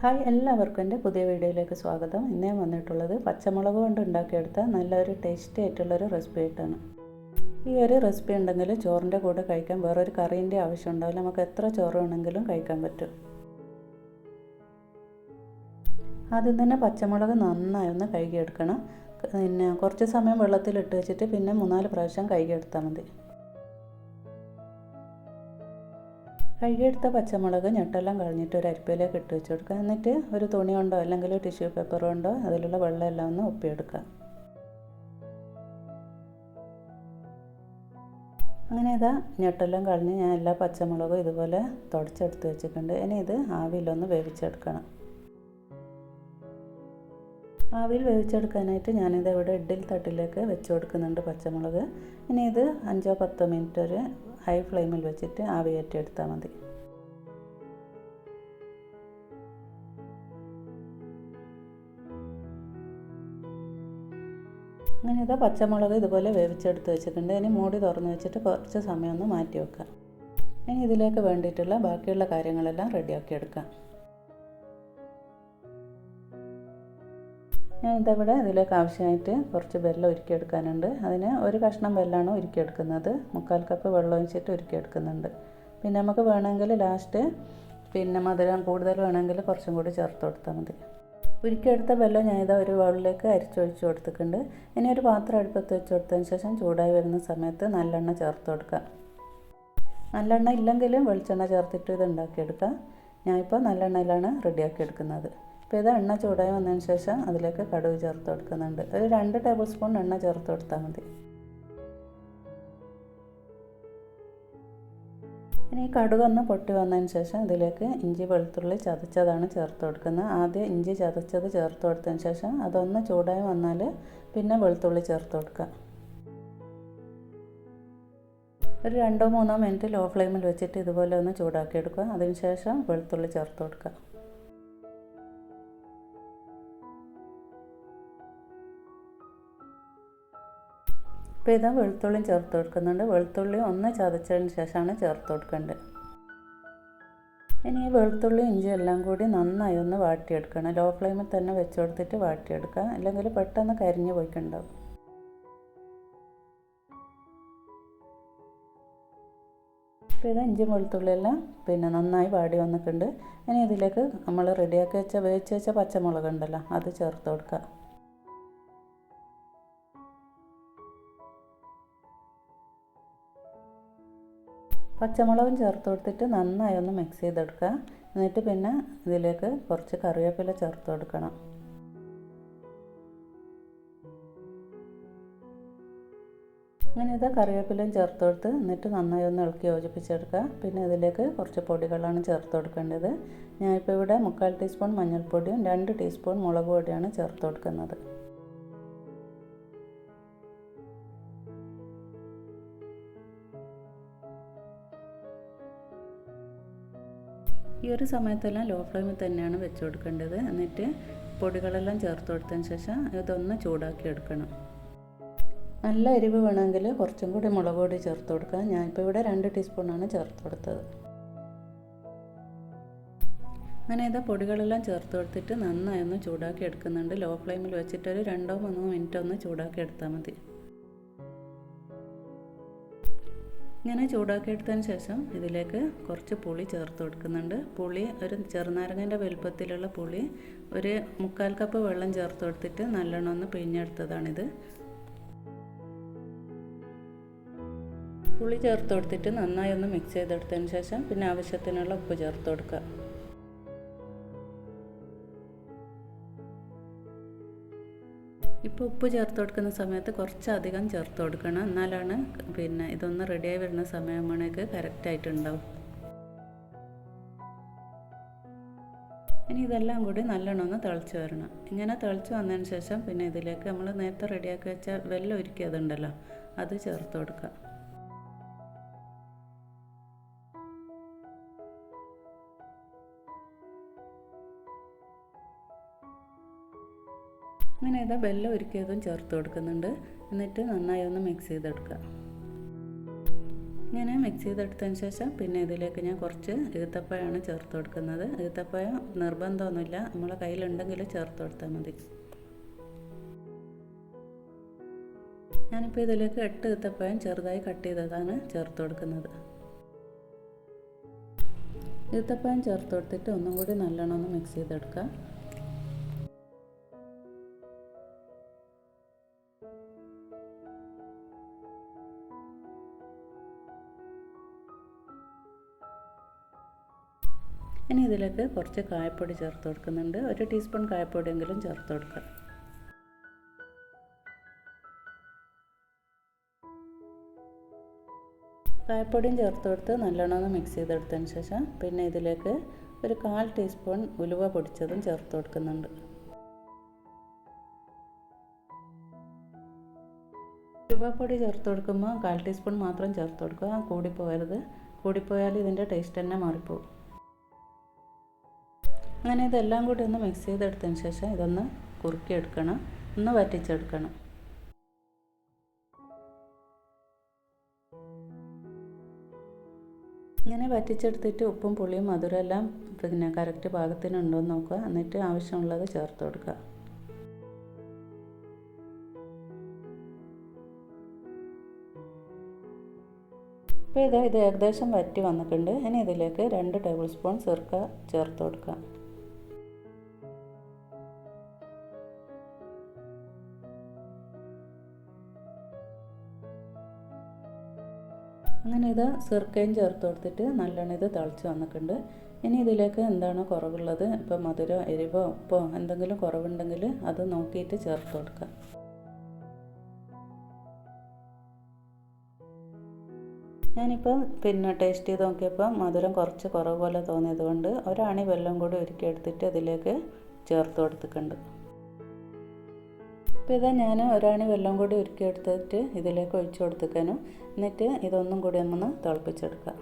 Hi എല്ലാവർക്കും എന്റെ പുതിയ വീഡിയോയിലേക്ക് സ്വാഗതം. ഇന്ന് വന്നിട്ടുള്ളത് പച്ചമുളക് കൊണ്ട് ഉണ്ടാക്കിയെടുത്ത നല്ലൊരു ടേസ്റ്റി ആയിട്ടുള്ളൊരു റെസിപ്പി ആയിട്ടാണ്. ഈ ഒരു റെസിപ്പി ഉണ്ടെങ്കിൽ ചോറിന്റെ കൂടെ കഴിക്കാൻ വേറൊരു കറീന്റെ ആവശ്യം ഉണ്ടാവില്ല. നമുക്ക് എത്ര ചോറ് വേണമെങ്കിലും കഴിക്കാൻ പറ്റും. ആദ്യം തന്നെ പച്ചമുളക് നന്നായി ഒന്ന് കഴുകിയെടുക്കണം. പിന്നെ കുറച്ച് സമയം വെള്ളത്തിലിട്ട് വെച്ചിട്ട് പിന്നെ മൂന്നാൽ പ്രാവശ്യം കഴുകിയെടുത്താൽ മതി. കഴുകിയെടുത്ത പച്ചമുളക് ഞെട്ടെല്ലാം കളഞ്ഞിട്ട് ഒരു അരിപ്പയിലേക്ക് ഇട്ട് വെച്ച് കൊടുക്കുക എന്നിട്ട് ഒരു തുണി കൊണ്ടോ അല്ലെങ്കിൽ ടിഷ്യൂ പേപ്പർ കൊണ്ടോ അതിലുള്ള വെള്ളമെല്ലാം ഒന്ന് ഒപ്പിയെടുക്കുക അങ്ങനെ ഇതാ ഞെട്ടെല്ലാം കളഞ്ഞ് ഞാൻ എല്ലാ പച്ചമുളകും ഇതുപോലെ തുടച്ചെടുത്ത് വെച്ചിട്ടുണ്ട്. ഇനി ഇത് ആവിയിലൊന്ന് വേവിച്ചെടുക്കണം. ആവിയിൽ വേവിച്ചെടുക്കാനായിട്ട് ഞാനിത് ഇവിടെ ഇഡ്ഡലി തട്ടിലേക്ക് വെച്ച് കൊടുക്കുന്നുണ്ട് പച്ചമുളക്. ഇനി ഇത് അഞ്ചോ പത്തോ മിനിറ്റ് ഒരു ഹൈ ഫ്ലെയിമിൽ വെച്ചിട്ട് ആവി കയറ്റിയെടുത്താൽ മതി. അങ്ങനെ ഇതാ പച്ചമുളക് ഇതുപോലെ വേവിച്ചെടുത്ത് വെച്ചിട്ടുണ്ട്. ഇനി മൂടി തുറന്ന് വെച്ചിട്ട് കുറച്ച് സമയം ഒന്ന് മാറ്റി വെക്കാം ഇനി ഇതിലേക്ക് വേണ്ടിയിട്ടുള്ള ബാക്കിയുള്ള കാര്യങ്ങളെല്ലാം റെഡിയാക്കി എടുക്കാം. ഞാൻ ഇതവിടെ ഇതിലേക്ക് ആവശ്യമായിട്ട് കുറച്ച് വെള്ളം ഉരുക്കിയെടുക്കാനുണ്ട്. അതിന് ഒരു കഷ്ണം വെള്ളമാണ് ഉരുക്കിയെടുക്കുന്നത്. മുക്കാൽ കപ്പ് വെള്ളം ഒഴിച്ചിട്ട് ഉരുക്കിയെടുക്കുന്നുണ്ട്. പിന്നെ നമുക്ക് വേണമെങ്കിൽ ലാസ്റ്റ് പിന്നെ മധുരം കൂടുതൽ വേണമെങ്കിൽ കുറച്ചും കൂടി ചേർത്ത് കൊടുത്താൽ മതി. ഉരുക്കിയെടുത്ത വെള്ളം ഞാൻ ഇതാ ഒരു ബൗളിലേക്ക് അരിച്ചൊഴിച്ച് കൊടുത്തിട്ടുണ്ട്. ഇനി ഒരു പാത്രം അടുപ്പത്ത് വെച്ച് കൊടുത്തതിന് ശേഷം ചൂടായി വരുന്ന സമയത്ത് നല്ലെണ്ണ ചേർത്ത് കൊടുക്കുക നല്ലെണ്ണ ഇല്ലെങ്കിലും വെളിച്ചെണ്ണ ചേർത്തിട്ട് ഇത് ഉണ്ടാക്കിയെടുക്കാം. ഞാനിപ്പോൾ നല്ലെണ്ണയിലാണ് റെഡിയാക്കി എടുക്കുന്നത്. ഇപ്പോൾ ഇത് എണ്ണ ചൂടായി വന്നതിന് ശേഷം അതിലേക്ക് കടുക് ചേർത്ത് കൊടുക്കുന്നുണ്ട്. ഒരു രണ്ട് ടേബിൾ സ്പൂൺ എണ്ണ ചേർത്ത് കൊടുത്താൽ മതി. ഇനി കടുക് ഒന്ന് പൊട്ടി വന്നതിന് ശേഷം ഇതിലേക്ക് ഇഞ്ചി വെളുത്തുള്ളി ചതച്ചതാണ് ചേർത്ത് കൊടുക്കുന്നത്. ആദ്യം ഇഞ്ചി ചതച്ചത് ചേർത്ത് കൊടുത്തതിന് ശേഷം അതൊന്ന് ചൂടായി വന്നാൽ പിന്നെ വെളുത്തുള്ളി ചേർത്ത് കൊടുക്കുക. ഒരു രണ്ടോ മൂന്നോ മിനിറ്റ് ലോ ഫ്ലെയിമിൽ വെച്ചിട്ട് ഇതുപോലെ ഒന്ന് ചൂടാക്കി എടുക്കുക. അതിനുശേഷം വെളുത്തുള്ളി ചേർത്ത് കൊടുക്കുക. ഇപ്പോൾ ഇത് വെളുത്തുള്ളിയും ചേർത്ത് കൊടുക്കുന്നുണ്ട്. വെളുത്തുള്ളി ഒന്ന് ചതച്ചതിന് ശേഷമാണ് ചേർത്ത് കൊടുക്കേണ്ടത്. ഇനി ഈ വെളുത്തുള്ളി ഇഞ്ചി എല്ലാം കൂടി നന്നായി ഒന്ന് വാട്ടിയെടുക്കണം. ലോ ഫ്ലെയിമിൽ തന്നെ വെച്ച് കൊടുത്തിട്ട് വാട്ടിയെടുക്കുക. അല്ലെങ്കിൽ പെട്ടെന്ന് കരിഞ്ഞു പോയിക്കുണ്ടാവും ഇപ്പോൾ ഇത് ഇഞ്ചി വെളുത്തുള്ളിയെല്ലാം പിന്നെ നന്നായി വാടി വന്നിട്ടുണ്ട്. ഇനി ഇതിലേക്ക് നമ്മൾ റെഡിയാക്കി വെച്ച വേവിച്ച് വെച്ച പച്ചമുളക് ഉണ്ടല്ലോ അത് ചേർത്ത് കൊടുക്കുക. പച്ചമുളകും ചേർത്ത് കൊടുത്തിട്ട് നന്നായി ഒന്ന് മിക്സ് ചെയ്തെടുക്കുക. എന്നിട്ട് പിന്നെ ഇതിലേക്ക് കുറച്ച് കറിവേപ്പില ചേർത്ത് കൊടുക്കണം. അങ്ങനെ ഇത് കറിവേപ്പിലയും ചേർത്ത് കൊടുത്ത് എന്നിട്ട് നന്നായി ഒന്ന് ഇളക്കി യോജിപ്പിച്ചെടുക്കുക. പിന്നെ ഇതിലേക്ക് കുറച്ച് പൊടികളാണ് ചേർത്ത് കൊടുക്കേണ്ടത്. ഞാനിപ്പോൾ ഇവിടെ മുക്കാൽ ടീസ്പൂൺ മഞ്ഞൾപ്പൊടിയും രണ്ട് ടീസ്പൂൺ മുളക് പൊടിയാണ് ചേർത്ത് കൊടുക്കുന്നത്. ഈ ഒരു സമയത്തെല്ലാം ലോ ഫ്ലെയിമിൽ തന്നെയാണ് വെച്ച് കൊടുക്കേണ്ടത് എന്നിട്ട് പൊടികളെല്ലാം ചേർത്ത് കൊടുത്തതിന് ശേഷം ഇതൊന്ന് ചൂടാക്കി എടുക്കണം. നല്ല എരിവ് വേണമെങ്കിൽ കുറച്ചും കൂടി മുളക് പൊടി ചേർത്ത് കൊടുക്കുക. ഞാനിപ്പോൾ ഇവിടെ രണ്ട് ടീസ്പൂണാണ് ചേർത്ത് കൊടുത്തത്. അങ്ങനെ ഇത് പൊടികളെല്ലാം ചേർത്ത് കൊടുത്തിട്ട് നന്നായി ഒന്ന് ചൂടാക്കി എടുക്കുന്നുണ്ട്. ലോ ഫ്ലെയിമിൽ വെച്ചിട്ടൊരു രണ്ടോ മൂന്നോ മിനിറ്റ് ഒന്ന് ചൂടാക്കി എടുത്താൽ മതി. ഇങ്ങനെ ചൂടാക്കി എടുത്തതിന് ശേഷം ഇതിലേക്ക് കുറച്ച് പുളി ചേർത്ത് കൊടുക്കുന്നുണ്ട്. പുളി ഒരു ചെറുനാരങ്ങന്റെ വലുപ്പത്തിലുള്ള പുളി ഒരു മുക്കാൽ കപ്പ് വെള്ളം ചേർത്ത് കൊടുത്തിട്ട് നല്ലോണം ഒന്ന് പിഴിഞ്ഞെടുത്തതാണിത്. പുളി ചേർത്ത് കൊടുത്തിട്ട് നന്നായി ഒന്ന് മിക്സ് ചെയ്തെടുത്തതിന് ശേഷം പിന്നെ ആവശ്യത്തിനുള്ള ഉപ്പ് ചേർത്ത് കൊടുക്കുക. ഇപ്പോൾ ഉപ്പ് ചേർത്ത് കൊടുക്കുന്ന സമയത്ത് കുറച്ചധികം ചേർത്ത് കൊടുക്കണം. എന്നാലാണ് പിന്നെ ഇതൊന്ന് റെഡിയായി വരുന്ന സമയമാണേക്ക് കറക്റ്റായിട്ടുണ്ടാവും ഇനി ഇതെല്ലാം കൂടി നല്ലോണം ഒന്ന് തിളച്ച് വരണം. ഇങ്ങനെ തിളച്ച് വന്നതിന് ശേഷം പിന്നെ ഇതിലേക്ക് നമ്മൾ നേരത്തെ റെഡിയാക്കി വെച്ച വെല്ലം ഒരുക്കിയതുണ്ടല്ലോ അത് ചേർത്ത് കൊടുക്കുക. അങ്ങനെ ഇതാ വെള്ളം ഒരുക്കിയതും ചേർത്ത് കൊടുക്കുന്നുണ്ട്. എന്നിട്ട് നന്നായി ഒന്ന് മിക്സ് ചെയ്തെടുക്കുക. ഇങ്ങനെ മിക്സ് ചെയ്തെടുത്തതിന് ശേഷം പിന്നെ ഇതിലേക്ക് ഞാൻ കുറച്ച് ഈത്തപ്പഴമാണ് ചേർത്ത് കൊടുക്കുന്നത്. ഈത്തപ്പഴം നിർബന്ധമൊന്നുമില്ല. നമ്മളെ കയ്യിലുണ്ടെങ്കിൽ ചേർത്ത് കൊടുത്താൽ മതി. ഞാനിപ്പോൾ ഇതിലേക്ക് എട്ട് ഈത്തപ്പഴം ചെറുതായി കട്ട് ചെയ്തതാണ് ചേർത്ത് കൊടുക്കുന്നത്. ഈത്തപ്പഴം ചേർത്ത് കൊടുത്തിട്ട് ഒന്നും കൂടി നല്ലോണം ഒന്ന് മിക്സ് ചെയ്തെടുക്കുക. ഇനി ഇതിലേക്ക് കുറച്ച് കായപ്പൊടി ചേർത്ത് കൊടുക്കുന്നുണ്ട്. ഒരു ടീസ്പൂൺ കായപ്പൊടിയെങ്കിലും ചേർത്ത് കൊടുക്കുക കായപ്പൊടിയും ചേർത്ത് കൊടുത്ത് നല്ലോണം ഒന്ന് മിക്സ് ചെയ്തെടുത്തതിന് ശേഷം പിന്നെ ഇതിലേക്ക് ഒരു കാൽ ടീസ്പൂൺ ഉലുവ പൊടിച്ചതും ചേർത്ത് കൊടുക്കുന്നുണ്ട്. ഉലുവപ്പൊടി ചേർത്ത് കൊടുക്കുമ്പോൾ കാൽ ടീസ്പൂൺ മാത്രം ചേർത്ത് കൊടുക്കുക. കൂടിപ്പോയരുത് കൂടിപ്പോയാൽ ഇതിന്റെ ടേസ്റ്റ് തന്നെ മാറിപ്പോകും അങ്ങനെ ഇതെല്ലാം കൂടി ഒന്ന് മിക്സ് ചെയ്തെടുത്തതിന് ശേഷം ഇതൊന്ന് കുറുക്കിയെടുക്കണം. ഒന്ന് വറ്റിച്ചെടുക്കണം. ഇങ്ങനെ വറ്റിച്ചെടുത്തിട്ട് ഉപ്പും പുളിയും മധുരം എല്ലാം പിന്നെ കറക്റ്റ് പാകത്തിനുണ്ടോ എന്ന് നോക്കുക. എന്നിട്ട് ആവശ്യമുള്ളത് ചേർത്ത് കൊടുക്കുക. ഇപ്പോൾ ഇത് ഇത് ഏകദേശം വറ്റി വന്നിട്ടുണ്ട്. ഇനി ഇതിലേക്ക് രണ്ട് ടേബിൾ സ്പൂൺ സിർക്ക ചേർത്ത് കൊടുക്കുക. അങ്ങനെ ഇത് സിർക്കയും ചേർത്ത് കൊടുത്തിട്ട് നല്ലോണം ഇത് തിളച്ച് വന്നിട്ടുണ്ട്. ഇനി ഇതിലേക്ക് എന്താണ് കുറവുള്ളത്? ഇപ്പോൾ മധുരം എരിവോ ഉപ്പോ എന്തെങ്കിലും കുറവുണ്ടെങ്കിൽ അത് നോക്കിയിട്ട് ചേർത്ത് കൊടുക്കുക. ഞാനിപ്പോൾ പിന്നെ ടേസ്റ്റ് ചെയ്ത് നോക്കിയപ്പോൾ മധുരം കുറച്ച് കുറവ് പോലെ തോന്നിയത് കൊണ്ട് ഒരാണി വെള്ളം കൂടി ഒരുക്കി എടുത്തിട്ട് അതിലേക്ക് ചേർത്ത് കൊടുത്തിട്ടുണ്ട്. അപ്പോൾ ഇതാ ഞാൻ ഒരാണി വെള്ളം കൂടി ഒരുക്കി എടുത്തിട്ട് ഇതിലേക്ക് ഒഴിച്ചു കൊടുത്തേക്കാനും. എന്നിട്ട് ഇതൊന്നും കൂടി ഒന്ന് തിളപ്പിച്ചെടുക്കുക.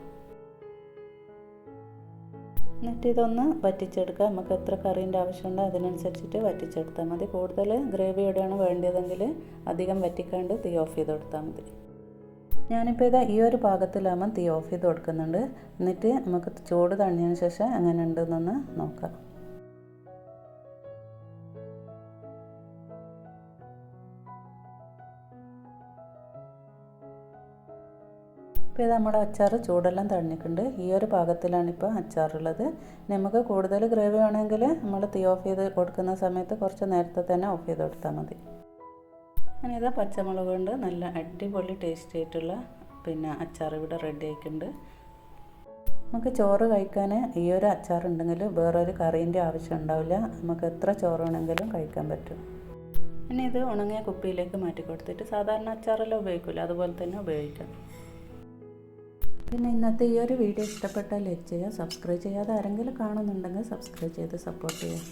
എന്നിട്ട് ഇതൊന്ന് വറ്റിച്ചെടുക്കുക. നമുക്ക് എത്ര കറീന്റെ ആവശ്യമുണ്ടോ അതിനനുസരിച്ചിട്ട് വറ്റിച്ചെടുത്താൽ മതി. കൂടുതൽ ഗ്രേവി എവിടെയാണ് വേണ്ടതെങ്കിൽ അധികം വറ്റിക്കാണ്ട് തീ ഓഫ് ചെയ്ത് കൊടുത്താൽ മതി. ഞാനിപ്പോൾ ഇതാ ഈ ഒരു പാകത്തിലാകുമ്പോൾ തീ ഓഫ് ചെയ്ത് കൊടുക്കുന്നുണ്ട്. എന്നിട്ട് നമുക്ക് ചൂട് തണിഞ്ഞതിന് ശേഷം എങ്ങനെ ഉണ്ടെന്നൊന്ന് നോക്കാം. ഇപ്പോൾ ഇത് നമ്മുടെ അച്ചാർ ചൂടെല്ലാം തണിഞ്ഞിട്ടുണ്ട് ഈ ഒരു പാകത്തിലാണ് ഇപ്പോൾ അച്ചാറുള്ളത്. നമുക്ക് കൂടുതൽ ഗ്രേവി വേണമെങ്കിൽ നമ്മൾ തീ ഓഫ് ചെയ്ത് കൊടുക്കുന്ന സമയത്ത് കുറച്ച് നേരത്തെ തന്നെ ഓഫ് ചെയ്ത് കൊടുത്താൽ മതി. ഞാനിത് പച്ചമുളക് കൊണ്ട് നല്ല അടിപൊളി ടേസ്റ്റ് ആയിട്ടുള്ള പിന്നെ അച്ചാർ ഇവിടെ റെഡി ആയിട്ടുണ്ട്. നമുക്ക് ചോറ് കഴിക്കാൻ ഈ ഒരു അച്ചാർ ഉണ്ടെങ്കിൽ വേറൊരു കറീന്റെ ആവശ്യം ഉണ്ടാവില്ല. നമുക്ക് എത്ര ചോറ് വേണമെങ്കിലും കഴിക്കാൻ പറ്റും. ഇനി ഇത് ഉണങ്ങിയ കുപ്പിയിലേക്ക് മാറ്റി കൊടുത്തിട്ട് സാധാരണ അച്ചാറെല്ലാം ഉപയോഗിക്കില്ല അതുപോലെ തന്നെ ഉപയോഗിക്കാം. പിന്നെ ഇന്നത്തെ ഈ ഒരു വീഡിയോ ഇഷ്ടപ്പെട്ടാൽ ലൈക്ക് ചെയ്യുക സബ്സ്ക്രൈബ് ചെയ്യാതെ ആരെങ്കിലും കാണുന്നുണ്ടെങ്കിൽ സബ്സ്ക്രൈബ് ചെയ്ത് സപ്പോർട്ട് ചെയ്യുക.